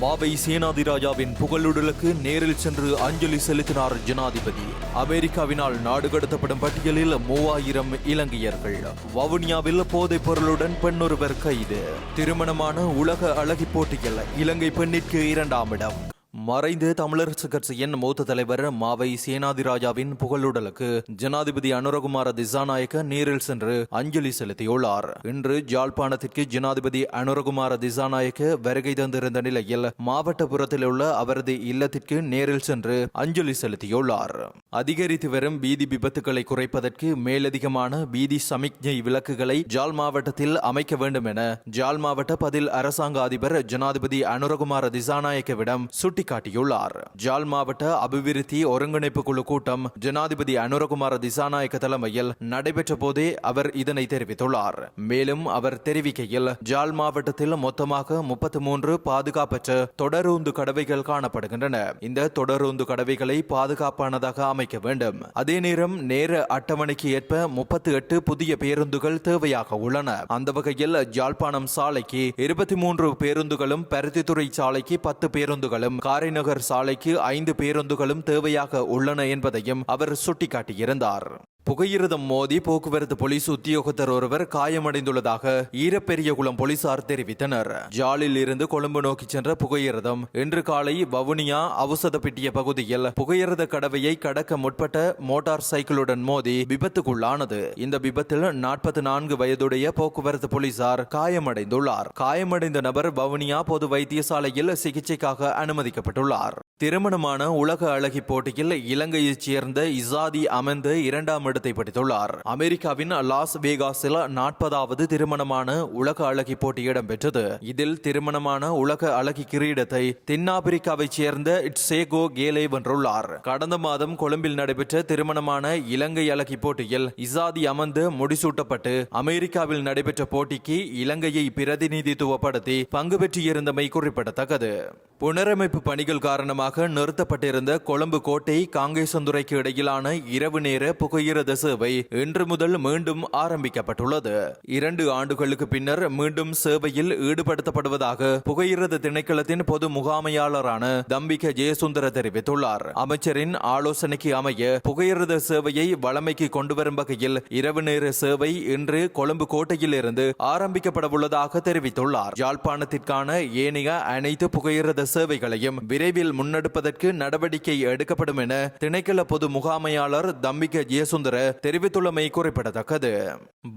மாவை சேனாதிராஜாவின் புகழுடலுக்கு நேரில் சென்று அஞ்சலி செலுத்தினார் ஜனாதிபதி. அமெரிக்காவினால் நாடு கடத்தப்படும் பட்டியலில் மூவாயிரம் இலங்கையர்கள். வவுனியாவில் போதைப் பொருளுடன் பெண்ணொருவர் கைது. திருமணமான உலக அழகி போட்டியில் இலங்கை பெண்ணிற்கு இரண்டாம் இடம். மறைந்த தமிழரசு கட்சியின் மூத்த தலைவர் மாவை சேனாதிராஜாவின் புகழுடலுக்கு ஜனாதிபதி அனுரகுமார திசாநாயக்க நேரில் சென்று அஞ்சலி செலுத்தியுள்ளார். இன்று ஜாழ்ப்பாணத்திற்கு ஜனாதிபதி அனுரகுமார திசாநாயக்க வருகை தந்திருந்த நிலையில் மாவட்டபுரத்தில் உள்ள அவரது இல்லத்திற்கு நேரில் சென்று அஞ்சலி செலுத்தியுள்ளார். அதிகரித்து வரும் வீதி விபத்துகளை குறைப்பதற்கு மேலதிகமான வீதி சமிக்ஞை விளக்குகளை ஜாழ் மாவட்டத்தில் அமைக்க வேண்டும் என ஜாழ் மாவட்ட பதில் அரசாங்க அதிபர் ஜனாதிபதி அனுரகுமார திசாநாயக்கவிடம் சுட்டி சுட்டிக்காட்டியுள்ளார். ஜாழ் மாவட்ட அபிவிருத்தி ஒருங்கிணைப்பு குழு கூட்டம் ஜனாதிபதி அனுரகுமார திசாநாயக்க தலைமையில் நடைபெற்ற போதே அவர் இதனை தெரிவித்துள்ளார். மேலும் அவர் தெரிவிக்கையில் ஜாழ் மாவட்டத்தில் மொத்தமாக முப்பத்தி மூன்று பாதுகாப்பற்ற தொடரூந்து கடவைகள் காணப்படுகின்றன. இந்த தொடரூந்து கடவைகளை பாதுகாப்பானதாக அமைக்க வேண்டும். அதே நேரம் நேர அட்டவணைக்கு ஏற்ப முப்பத்தி எட்டு புதிய பேருந்துகள் தேவையாக உள்ளன. அந்த வகையில் யாழ்ப்பாணம் சாலைக்கு இருபத்தி மூன்று பேருந்துகளும் பருத்தித்துறை சாலைக்கு பத்து பேருந்துகளும் காரைநகர் சாலைக்கு ஐந்து பேருந்துகளும் தேவையாக உள்ளன என்பதையும் அவர் சுட்டிக்காட்டியிருந்தார். புகையிரதம் மோதி போக்குவரத்து போலீஸ் உத்தியோகத்தர் ஒருவர் காயமடைந்துள்ளதாக ஈரப்பெரியகுளம் போலீசார் தெரிவித்தனர். ஜாலில் இருந்து கொழும்பு நோக்கி சென்ற புகையிரதம் இன்று காலை வவுனியா அவசதப்பிட்டிய பகுதியில் புகையிரத கடவையை கடக்க முற்பட்ட மோட்டார் சைக்கிளுடன் மோதி விபத்துக்குள்ளானது. இந்த விபத்தில் நாற்பத்தி நான்கு வயதுடைய போக்குவரத்து போலீசார் காயமடைந்துள்ளார். காயமடைந்த நபர் வவுனியா பொது வைத்தியசாலையில் சிகிச்சைக்காக அனுமதிக்கப்பட்டுள்ளார். திருமணமான உலக அழகி போட்டியில் இலங்கையைச் சேர்ந்த இசாதி அமர்ந்து இரண்டாம் இடத்தை பிடித்துள்ளார். அமெரிக்காவின் லாஸ் வேகாஸில் நாற்பதாவது திருமணமான உலக அழகி போட்டி இடம்பெற்றது. இதில் திருமணமான உலக அழகி கிரீடத்தை தென்னாப்பிரிக்காவைச் சேர்ந்த இட்சேகோ கேலே வென்றுள்ளார். கடந்த மாதம் கொழும்பில் நடைபெற்ற திருமணமான இலங்கை அழகி போட்டியில் இசாதி அமர்ந்து முடிசூட்டப்பட்டு அமெரிக்காவில் நடைபெற்ற போட்டிக்கு இலங்கையை பிரதிநிதித்துவப்படுத்தி பங்கு பெற்றிருந்தமை குறிப்பிடத்தக்கது. புனரமைப்பு பணிகள் காரணமாக நிறுத்தப்பட்டிருந்த கொழும்பு கோட்டை காங்கேசந்துறைக்கு இடையிலான இரவு நேர புகையிரத சேவை இன்று முதல் மீண்டும் ஆரம்பிக்கப்பட்டுள்ளது. இரண்டு ஆண்டுகளுக்கு பின்னர் மீண்டும் சேவையில் ஈடுபடுத்தப்படுவதாக புகையிரத திணைக்களத்தின் பொது முகாமையாளரான தம்பிக ஜெயசுந்தர தெரிவித்துள்ளார். அமைச்சரின் ஆலோசனைக்கு அமைய புகையிரத சேவையை வளமைக்கு கொண்டுவரும் வகையில் இரவு நேர சேவை இன்று கொழும்பு கோட்டையில் இருந்து ஆரம்பிக்கப்படவுள்ளதாக தெரிவித்துள்ளார். யாழ்ப்பாணத்திற்கான ஏனைய அனைத்து புகையிரத சேவைகளையும் விரைவில் முன்னெடுப்பதற்கு நடவடிக்கை எடுக்கப்படும் என திணைக்கள பொது முகாமையாளர் தம்பிக ஜெயசுந்தர தெரிவித்துள்ளமை குறிப்பிடத்தக்கது.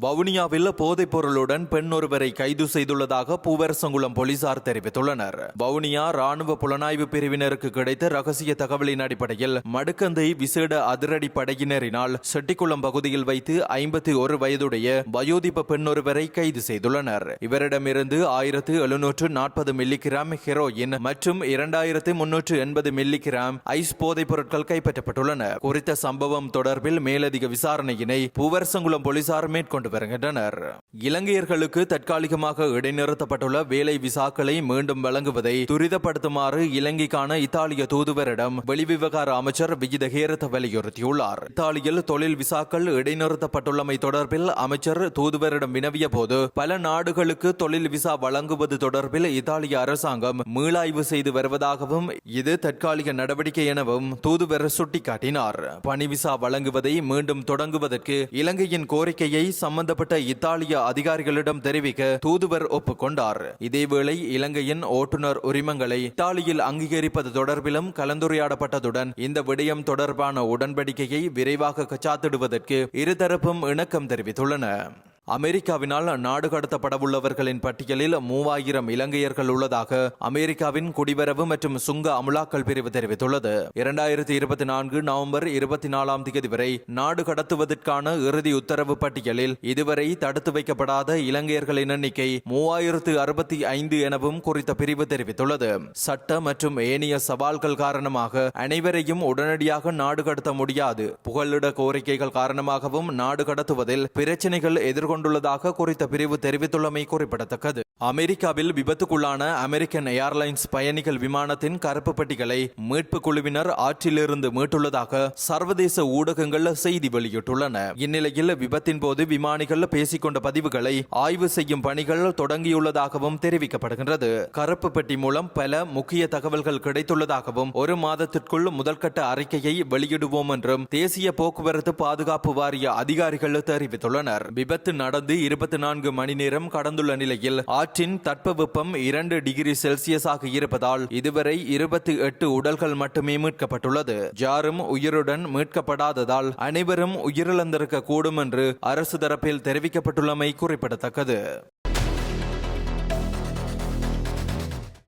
வவுனியாவில் போதைப் பொருளுடன் பெண் ஒருவரை கைது செய்துள்ளதாக பூவரசங்குளம் போலீசார் தெரிவித்துள்ளனர். வவுனியா ராணுவ புலனாய்வு பிரிவினருக்கு கிடைத்த ரகசிய தகவலின் அடிப்படையில் மடுக்கந்தை விசேட அதிரடி படையினரினால் செட்டிக்குளம் பகுதியில் வைத்து ஐம்பத்தி ஒரு வயதுடைய வயோதிப பெண் ஒருவரை கைது செய்துள்ளனர். இவரிடமிருந்து ஆயிரத்து எழுநூற்று நாற்பது மில்லிகிராம் ஹெரோயின் மற்றும் இரண்டாயிரத்து முன்னூற்று எண்பது மில்லிகிராம் ஐஸ் போதைப் பொருட்கள் கைப்பற்றப்பட்டுள்ளன. குறித்த சம்பவம் தொடர்பில் மேலதிக விசாரணையினை பூவரசங்குளம் போலீசார் மேற்கொண்டு வருகின்றனர். இலங்கையர்களுக்கு தற்காலிகமாக இடைநிறுத்தப்பட்டுள்ள வேலை விசாக்களை மீண்டும் வழங்குவதை துரிதப்படுத்துமாறு இலங்கைக்கான இத்தாலிய தூதுவரிடம் வெளிவிவகார அமைச்சர் விஜித ஹேரத் வலியுறுத்தியுள்ளார். இத்தாலியில் தொழில் விசாக்கள் இடைநிறுத்தப்பட்டுள்ளமை தொடர்பில் அமைச்சர் தூதுவரிடம் வினவிய போது பல நாடுகளுக்கு தொழில் விசா வழங்குவது தொடர்பில் இத்தாலிய அரசாங்கம் மீளாய்வு செய்து வருவதாகவும் இது தற்காலிக நடவடிக்கை எனவும் தூதுவர் சுட்டிக்காட்டினார். பணி விசா வழங்குவதை மீண்டும் தொடங்குவதற்கு இலங்கையின் கோரிக்கையை சம்பந்தப்பட்ட இத்தாலிய அதிகாரிகளிடம் தெரிவிக்க தூதுவர் ஒப்புக்கொண்டார். இதேவேளை இலங்கையின் ஓட்டுநர் உரிமங்களை இத்தாலியில் அங்கீகரிப்பது தொடர்பிலும் கலந்துரையாடப்பட்டதுடன் இந்த விடயம் தொடர்பான உடன்படிக்கையை விரைவாக கச்சாத்திடுவதற்கு இருதரப்பும் இணக்கம் தெரிவித்துள்ளன. அமெரிக்காவினால் நாடு கடத்தப்படவுள்ளவர்களின் பட்டியலில் மூவாயிரம் இலங்கையர்கள் உள்ளதாக அமெரிக்காவின் குடிவரவு மற்றும் சுங்க அமுலாக்கல் பிரிவு தெரிவித்துள்ளது. இரண்டாயிரத்தி இருபத்தி நான்கு நவம்பர் இருபத்தி நாலாம் தேதி வரை நாடு கடத்துவதற்கான இறுதி உத்தரவு பட்டியலில் இதுவரை தடுத்து வைக்கப்படாத இலங்கையர்களின் எண்ணிக்கை மூவாயிரத்து அறுபத்தி ஐந்து எனவும் குறித்த பிரிவு தெரிவித்துள்ளது. சட்ட மற்றும் ஏனைய சவால்கள் காரணமாக அனைவரையும் உடனடியாக நாடு கடத்த முடியாது. புகலிட கோரிக்கைகள் காரணமாகவும் நாடு கடத்துவதில் பிரச்சினைகள் கொண்டுள்ளதாக குறித்த பிரிவு தெரிவித்துள்ளமை குறிப்பிடத்தக்கது. அமெரிக்காவில் விபத்துக்குள்ளான அமெரிக்கன் ஏர்லைன்ஸ் பயணிகள் விமானத்தின் கருப்பு பெட்டிகளை மீட்பு குழுவினர் ஆற்றிலிருந்து மீட்டுள்ளதாக சர்வதேச ஊடகங்கள் செய்தி வெளியிட்டுள்ளன. இந்நிலையில் விபத்தின் போது விமானிகள் பேசிக்கொண்ட பதிவுகளை ஆய்வு செய்யும் பணிகள் தொடங்கியுள்ளதாகவும் தெரிவிக்கப்படுகின்றது. கருப்பு பெட்டி மூலம் பல முக்கிய தகவல்கள் கிடைத்துள்ளதாகவும் ஒரு மாதத்திற்குள் முதல்கட்ட அறிக்கையை வெளியிடுவோம் என்றும் தேசிய போக்குவரத்து பாதுகாப்பு வாரிய அதிகாரிகள் தெரிவித்துள்ளனர். விபத்து நடந்து இருபத்தி நான்கு மணி நேரம் கடந்துள்ள நிலையில் ஆற்றின் தட்பவெப்பம் இரண்டு டிகிரி செல்சியஸாக இருப்பதால் இதுவரை இருபத்தி எட்டு உடல்கள் மட்டுமே மீட்கப்பட்டுள்ளது. யாரும் உயிருடன் மீட்கப்படாததால் அனைவரும் உயிரிழந்திருக்க கூடும் என்று அரசு தரப்பில் தெரிவிக்கப்பட்டுள்ளமை குறிப்பிடத்தக்கது.